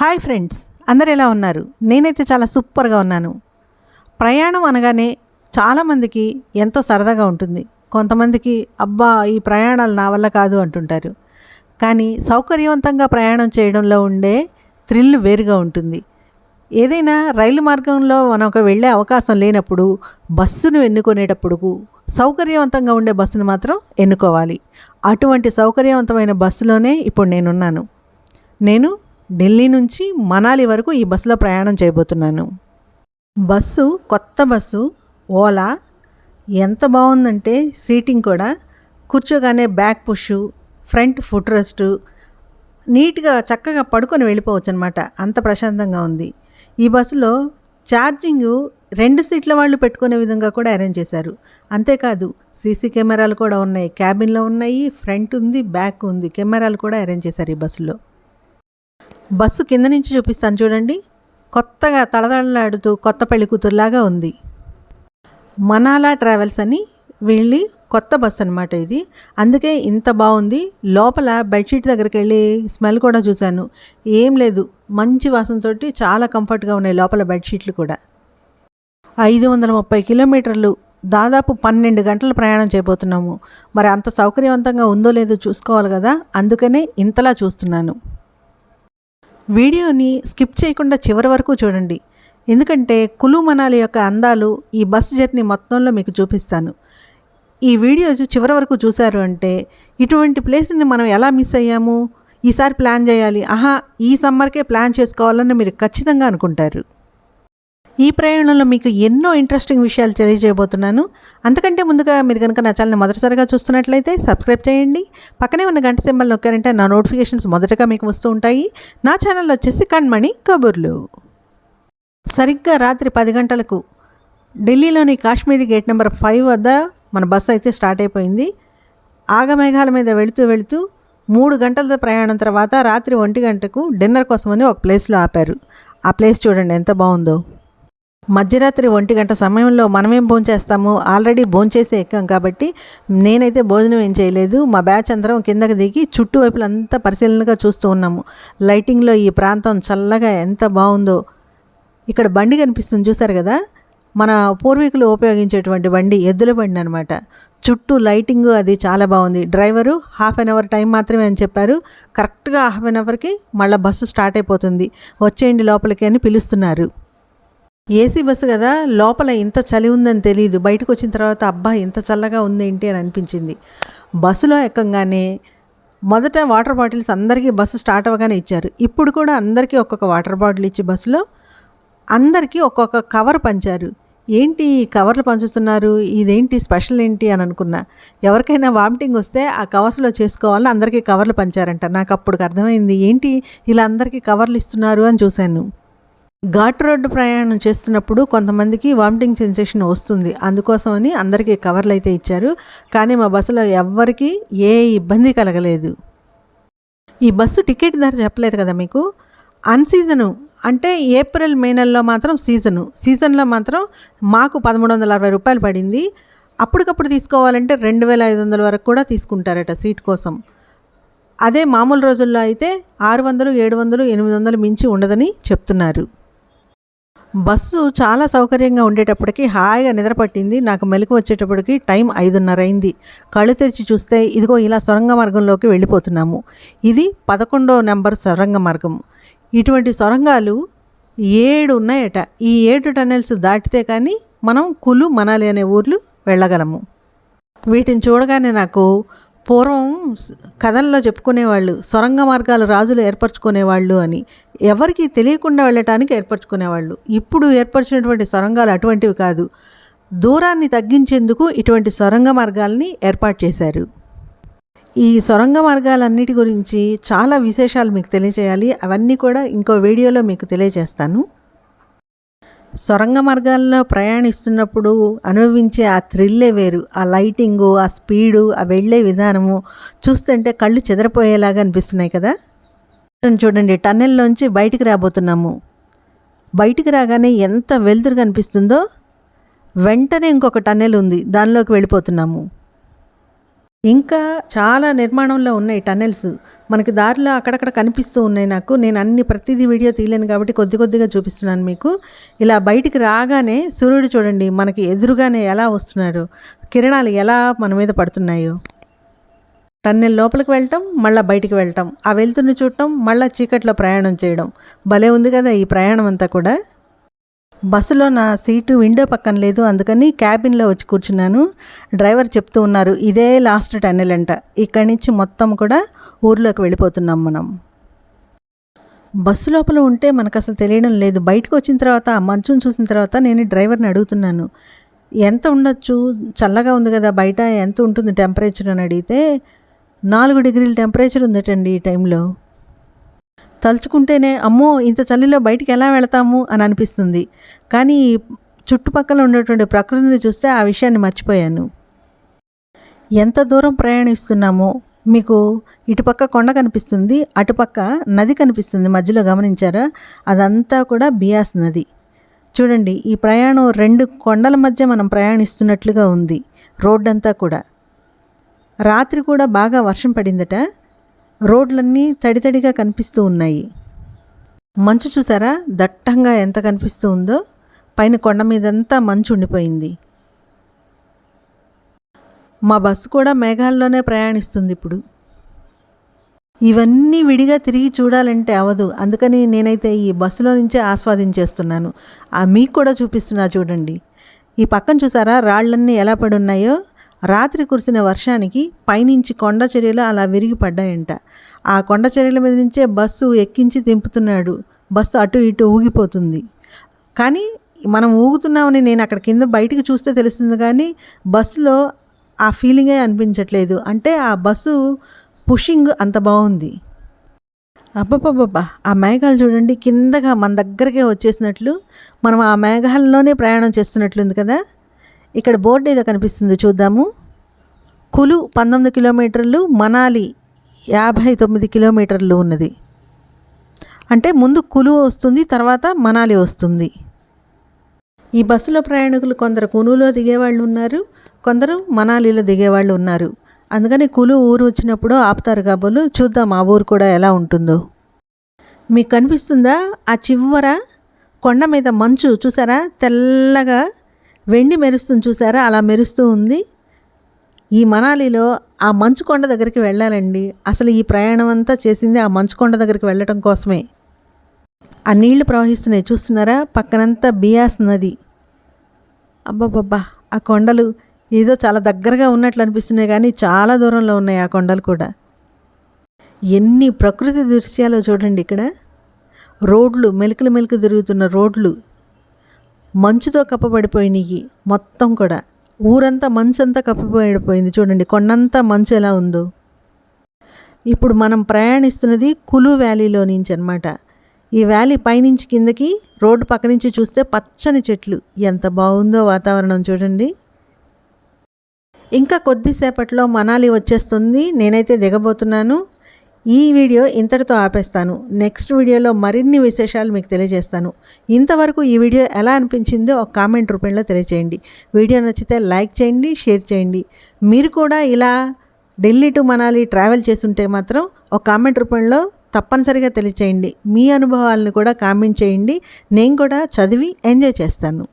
Hi friends అందరు ఎలా ఉన్నారు? నేనైతే చాలా సూపర్గా ఉన్నాను. ప్రయాణం అనగానే చాలామందికి ఎంతో సరదాగా ఉంటుంది. కొంతమందికి అబ్బా ఈ ప్రయాణాలు నా వల్ల కాదు అంటుంటారు. కానీ సౌకర్యవంతంగా ప్రయాణం చేయడంలో ఉండే థ్రిల్ వేరుగా ఉంటుంది. ఏదైనా రైలు మార్గంలో మనకు వెళ్ళే అవకాశం లేనప్పుడు బస్సును ఎన్నుకునేటప్పుడు సౌకర్యవంతంగా ఉండే బస్సును మాత్రం ఎన్నుకోవాలి. అటువంటి సౌకర్యవంతమైన బస్సులోనే ఇప్పుడు నేనున్నాను. నేను ఢిల్లీ నుంచి మనాలి వరకు ఈ బస్సులో ప్రయాణం చేయబోతున్నాను. బస్సు కొత్త బస్సు ఓలా ఎంత బాగుందంటే సీటింగ్ కూడా. కూర్చోగానే back push front foot rest నీట్గా చక్కగా పడుకొని వెళ్ళిపోవచ్చు అనమాట అంత ప్రశాంతంగా ఉంది. ఈ బస్సులో ఛార్జింగ్ రెండు సీట్ల వాళ్ళు పెట్టుకునే విధంగా కూడా అరేంజ్ చేశారు. అంతేకాదు సీసీ కెమెరాలు కూడా ఉన్నాయి. క్యాబిన్లో ఉన్నాయి ఫ్రంట్ ఉంది బ్యాక్ ఉంది. కెమెరాలు కూడా అరేంజ్ చేశారు ఈ బస్సులో. బస్సు కింద నుంచి చూపిస్తాను చూడండి. కొత్తగా తళతళలాడుతూ కొత్త పెళ్ళి కూతురులాగా ఉంది. మనాలా ట్రావెల్స్ అని వీళ్ళి కొత్త బస్ అనమాట ఇది. అందుకే ఇంత బాగుంది. లోపల బెడ్షీట్ దగ్గరికి వెళ్ళి స్మెల్ కూడా చూశాను. ఏం లేదు. మంచి వాసనతో చాలా కంఫర్ట్గా ఉన్నాయి లోపల బెడ్షీట్లు కూడా. ఐదు వందల ముప్పై కిలోమీటర్లు. దాదాపు పన్నెండు గంటలు ప్రయాణం చేయబోతున్నాము. మరి అంత సౌకర్యవంతంగా ఉందో లేదో చూసుకోవాలి కదా. అందుకనే ఇంతలా చూస్తున్నాను. వీడియోని స్కిప్ చేయకుండా చివరి వరకు చూడండి. ఎందుకంటే కులు మనాలి యొక్క అందాలు ఈ బస్ జర్నీ మొత్తంలో మీకు చూపిస్తాను. ఈ వీడియో చివరి వరకు చూశారు అంటే ఇటువంటి ప్లేస్ని మనం ఎలా మిస్ అయ్యాము? ఈసారి ప్లాన్ చేయాలి. ఆహా ఈ సమ్మర్కే ప్లాన్ చేసుకోవాలని మీరు ఖచ్చితంగా అనుకుంటారు. ఈ ప్రయాణంలో మీకు ఎన్నో ఇంట్రెస్టింగ్ విషయాలు తెలియజేయబోతున్నాను. అంతకంటే ముందుగా మీరు కనుక నా ఛానల్ మొదటిసారిగా చూస్తున్నట్లయితే సబ్స్క్రైబ్ చేయండి. పక్కనే ఉన్న గంట సింబల్ నొక్కారంటే నా నోటిఫికేషన్స్ మొదటగా మీకు వస్తూ ఉంటాయి. నా ఛానల్ వచ్చేసి కణ్మణి కబుర్లు. సరిగ్గా రాత్రి పది గంటలకు ఢిల్లీలోని కాశ్మీరీ గేట్ నెంబర్ ఫైవ్ వద్ద మన బస్సు అయితే స్టార్ట్ అయిపోయింది. ఆగమేఘాల మీద వెళుతూ వెళుతూ మూడు గంటల ప్రయాణం తర్వాత రాత్రి ఒంటి గంటకు డిన్నర్ కోసమని ఒక ప్లేస్లో ఆపారు. ఆ ప్లేస్ చూడండి ఎంత బాగుందో. మధ్యరాత్రి ఒంటి గంట సమయంలో మనమేం భోంచేస్తాము? ఆల్రెడీ భోంచేసి ఎక్కాం కాబట్టి నేనైతే భోజనం ఏం చేయలేదు. మా బ్యాచ్ అందరం కిందకి దిగి చుట్టువైపులంతా పరిశీలనగా చూస్తూ ఉన్నాము. లైటింగ్లో ఈ ప్రాంతం చల్లగా ఎంత బాగుందో. ఇక్కడ బండి కనిపిస్తుంది చూసారు కదా? మన పూర్వీకులు ఉపయోగించేటువంటి బండి ఎద్దుల బండి అనమాట చుట్టూ లైటింగ్ అది చాలా బాగుంది. Driver half an hour time మాత్రమే అని చెప్పారు. కరెక్ట్గా హాఫ్ అన్ అవర్కి మళ్ళీ బస్సు స్టార్ట్ అయిపోతుంది. వచ్చేయండి లోపలికి అని పిలుస్తున్నారు. ఏసీ బస్సు కదా లోపల ఇంత చలి ఉందని తెలియదు బయటకు వచ్చిన తర్వాత అబ్బా ఇంత చల్లగా ఉంది ఏంటి అని అనిపించింది. బస్సులో ఎక్కగానే మొదట వాటర్ బాటిల్స్ అందరికీ బస్సు స్టార్ట్ అవ్వగానే ఇచ్చారు. ఇప్పుడు కూడా అందరికీ ఒక్కొక్క వాటర్ బాటిల్ ఇచ్చి బస్సులో అందరికీ ఒక్కొక్క కవర్ పంచారు. ఏంటి ఈ కవర్లు పంచుతున్నారు? ఇదేంటి స్పెషల్ ఏంటి అని అనుకున్నా. ఎవరికైనా వామిటింగ్ వస్తే ఆ కవర్స్లో చేసుకోవాలని అందరికీ కవర్లు పంచారంట. నాకు అప్పుడు అర్థమైంది. ఏంటి ఇలా అందరికీ కవర్లు ఇస్తున్నారు అని చూశాను. ఘాట్ రోడ్డు ప్రయాణం చేస్తున్నప్పుడు కొంతమందికి వామిటింగ్ సెన్సేషన్ వస్తుంది. అందుకోసమని అందరికీ కవర్లు అయితే ఇచ్చారు. కానీ మా బస్సులో ఎవ్వరికీ ఏ ఇబ్బంది కలగలేదు. ఈ బస్సు టికెట్ ధర చెప్పలేదు కదా మీకు? అన్సీజను అంటే ఏప్రిల్ మే నెలలో మాత్రం సీజను. సీజన్లో మాత్రం మాకు పదమూడు వందల అరవై రూపాయలు పడింది. అప్పటికప్పుడు తీసుకోవాలంటే రెండు వేల ఐదు వందల వరకు కూడా తీసుకుంటారట సీట్ కోసం. అదే మామూలు రోజుల్లో అయితే ఆరు వందలు ఏడు వందలు ఎనిమిది వందలు మించి ఉండదని చెప్తున్నారు. బస్సు చాలా సౌకర్యంగా ఉండేటప్పటికి హాయిగా నిద్రపట్టింది. నాకు మెలకు వచ్చేటప్పటికి టైం ఐదున్నర అయింది కళ్ళు తెరిచి చూస్తే ఇదిగో ఇలా సొరంగ మార్గంలోకి వెళ్ళిపోతున్నాము. ఇది పదకొండో నెంబర్ సొరంగ మార్గం. ఇటువంటి సొరంగాలు ఏడు ఉన్నాయట. ఈ ఏడు టన్నెల్స్ దాటితే కానీ మనం కులు మనాలి అనే ఊర్లు వెళ్ళగలము. వీటిని చూడగానే నాకు పూర్వం కథల్లో చెప్పుకునేవాళ్ళు సొరంగ మార్గాలు రాజులు ఏర్పరచుకునేవాళ్ళు అని ఎవరికి తెలియకుండా వెళ్ళటానికి ఏర్పరచుకునేవాళ్ళు. ఇప్పుడు ఏర్పరిచినటువంటి సొరంగాలు అటువంటివి కాదు. దూరాన్ని తగ్గించేందుకు ఇటువంటి సొరంగ మార్గాల్ని ఏర్పాటు చేశారు. ఈ సొరంగ మార్గాలన్నిటి గురించి చాలా విశేషాలు మీకు తెలియజేయాలి. అవన్నీ కూడా ఇంకో వీడియోలో మీకు తెలియజేస్తాను. సొరంగ మార్గాల్లో ప్రయాణిస్తున్నప్పుడు అనుభవించే ఆ థ్రిల్లే వేరు. ఆ లైటింగు ఆ స్పీడు ఆ వెళ్ళే విధానము చూస్తుంటే కళ్ళు చెదరిపోయేలాగా అనిపిస్తున్నాయి కదా? చూడండి టన్నెల్లోంచి బయటికి రాబోతున్నాము. బయటికి రాగానే ఎంత వెలుతురు కనిపిస్తుందో వెంటనే ఇంకొక టన్నెల్ ఉంది. దానిలోకి వెళ్ళిపోతున్నాము. ఇంకా చాలా నిర్మాణంలో ఉన్నాయి టన్నెల్స్. మనకి దారిలో అక్కడక్కడ కనిపిస్తూ ఉన్నాయి నాకు. నేను అన్ని ప్రతిదీ వీడియో తీయలేను కాబట్టి కొద్ది కొద్దిగా చూపిస్తున్నాను మీకు. ఇలా బయటికి రాగానే సూర్యుడు చూడండి మనకి ఎదురుగానే ఎలా వస్తున్నాడు కిరణాలు ఎలా మన మీద పడుతున్నాయో. టన్నెల్ లోపలికి వెళ్ళటం మళ్ళీ బయటికి వెళ్ళటం ఆ వెళ్తున్న చూడటం మళ్ళీ చీకట్లో ప్రయాణం చేయడం. భలే ఉంది కదా ఈ ప్రయాణం అంతా కూడా. బస్సులో నా సీటు విండో పక్కన లేదు అందుకని క్యాబిన్లో వచ్చి కూర్చున్నాను. డ్రైవర్ చెప్తూ ఉన్నారు ఇదే లాస్ట్ టన్నెల్ అంట. ఇక్కడి నుంచి మొత్తం కూడా ఊర్లోకి వెళ్ళిపోతున్నాం మనం. బస్సు లోపల ఉంటే మనకు అసలు తెలియడం లేదు. బయటకు వచ్చిన తర్వాత మంచును చూసిన తర్వాత నేను డ్రైవర్ని అడుగుతున్నాను. ఎంత ఉండొచ్చు? చల్లగా ఉంది కదా బయట ఎంత ఉంటుంది టెంపరేచర్? అని అడిగితే నాలుగు డిగ్రీల టెంపరేచర్ ఉందటండి ఈ టైంలో. తలుచుకుంటేనే అమ్మో ఇంత చలిలో బయటికి ఎలా వెళతాము అని అనిపిస్తుంది. కానీ చుట్టుపక్కల ఉన్నటువంటి ప్రకృతిని చూస్తే ఆ విషయాన్ని మర్చిపోయాను. ఎంత దూరం ప్రయాణిస్తున్నామో మీకు ఇటుపక్క కొండ కనిపిస్తుంది అటుపక్క నది కనిపిస్తుంది. మధ్యలో గమనించారా? అదంతా కూడా బియాస్ నది. చూడండి ఈ ప్రయాణం రెండు కొండల మధ్య మనం ప్రయాణిస్తున్నట్లుగా ఉంది రోడ్డంతా కూడా. రాత్రి కూడా బాగా వర్షం పడిందట. రోడ్లన్నీ తడితడిగా కనిపిస్తూ ఉన్నాయి. మంచు చూసారా? దట్టంగా ఎంత కనిపిస్తూ ఉందో? పైన కొండ మీదంతా మంచు ఉండిపోయింది. మా బస్సు కూడా మేఘాల్లోనే ప్రయాణిస్తుంది ఇప్పుడు. ఇవన్నీ విడిగా తిరిగి చూడాలంటే అవదు. అందుకని నేనైతే ఈ బస్సులో నుంచే ఆస్వాదించేస్తున్నాను. ఆ మీకు కూడా చూపిస్తున్నా చూడండి. ఈ పక్కన చూసారా? రాళ్ళన్నీ ఎలా పడున్నాయో? రాత్రి కురిసిన వర్షానికి పైనుంచి కొండ చర్యలు అలా విరిగి పడ్డాయంట ఆ కొండ చర్యల మీద నుంచే బస్సు ఎక్కించి దింపుతున్నాడు. బస్సు అటు ఇటు ఊగిపోతుంది. కానీ మనం ఊగుతున్నామని నేను అక్కడ కింద బయటికి చూస్తే తెలుస్తుంది కానీ బస్సులో ఆ ఫీలింగే అనిపించట్లేదు. అంటే ఆ బస్సు పుషింగ్ అంత బాగుంది. అబ్బబ్బబ్బబ్బా! ఆ మేఘాలు చూడండి. కిందగా మన దగ్గరకే వచ్చేసినట్లు మనం ఆ మేఘాలలోనే ప్రయాణం చేస్తున్నట్లుంది కదా? ఇక్కడ బోర్డు ఏదో కనిపిస్తుంది చూద్దాము. కులు పంతొమ్మిది కిలోమీటర్లు మనాలి యాభై తొమ్మిది కిలోమీటర్లు ఉన్నది. అంటే ముందు కులు వస్తుంది తర్వాత మనాలి వస్తుంది. ఈ బస్సులో ప్రయాణికులు కొందరు కునులో దిగేవాళ్ళు ఉన్నారు కొందరు మనాలిలో దిగేవాళ్ళు ఉన్నారు. అందుకని కులు ఊరు వచ్చినప్పుడు ఆపుతారు కాబోలు చూద్దాం ఆ ఊరు కూడా ఎలా ఉంటుందో. మీకు కనిపిస్తుందా? ఆ చివర కొండ మీద మంచు చూసారా? తెల్లగా వెండి మెరుస్తుంది చూసారా? అలా మెరుస్తూ ఉంది. ఈ మనాలిలో ఆ మంచు కొండ దగ్గరికి వెళ్ళాలండి. అసలు ఈ ప్రయాణం అంతా చేసింది ఆ మంచు కొండ దగ్గరికి వెళ్ళటం కోసమే. ఆ నీళ్ళు ప్రవహిస్తున్నాయి. చూస్తున్నారా? పక్కనంతా బియాస్ నది. అబ్బబ్బబ్బా! ఆ కొండలు ఏదో చాలా దగ్గరగా ఉన్నట్లు అనిపిస్తున్నాయి కానీ చాలా దూరంలో ఉన్నాయి ఆ కొండలు కూడా. ఎన్ని ప్రకృతి దృశ్యాలు చూడండి ఇక్కడ. రోడ్లు మెలుకులు మెలుకు తిరుగుతున్న రోడ్లు. మంచుతో కప్పబడిపోయినాయి మొత్తం కూడా. ఊరంతా మంచంతా కప్పబడిపోయింది. చూడండి కొండంతా మంచు ఎలా ఉందో. ఇప్పుడు మనం ప్రయాణిస్తున్నది కులు వ్యాలీలో నుంచి అనమాట ఈ వ్యాలీ పైనుంచి కిందకి రోడ్డు పక్క నుంచి చూస్తే పచ్చని చెట్లు. ఎంత బాగుందో వాతావరణం చూడండి. ఇంకా కొద్దిసేపట్లో మనాలి వచ్చేస్తుంది. నేనైతే దిగబోతున్నాను. ఈ వీడియో ఇంతటితో ఆపేస్తాను. నెక్స్ట్ వీడియోలో మరిన్ని విశేషాలు మీకు తెలియజేస్తాను. ఇంతవరకు ఈ వీడియో ఎలా అనిపించిందో ఒక కామెంట్ రూపంలో తెలియజేయండి వీడియో నచ్చితే లైక్ చేయండి షేర్ చేయండి. మీరు కూడా ఇలా ఢిల్లీ టు మనాలి ట్రావెల్ చేస్తుంటే మాత్రం ఒక కామెంట్ రూపంలో తప్పనిసరిగా తెలియచేయండి. మీ అనుభవాలను కూడా కామెంట్ చేయండి. నేను కూడా చదివి ఎంజాయ్ చేస్తాను.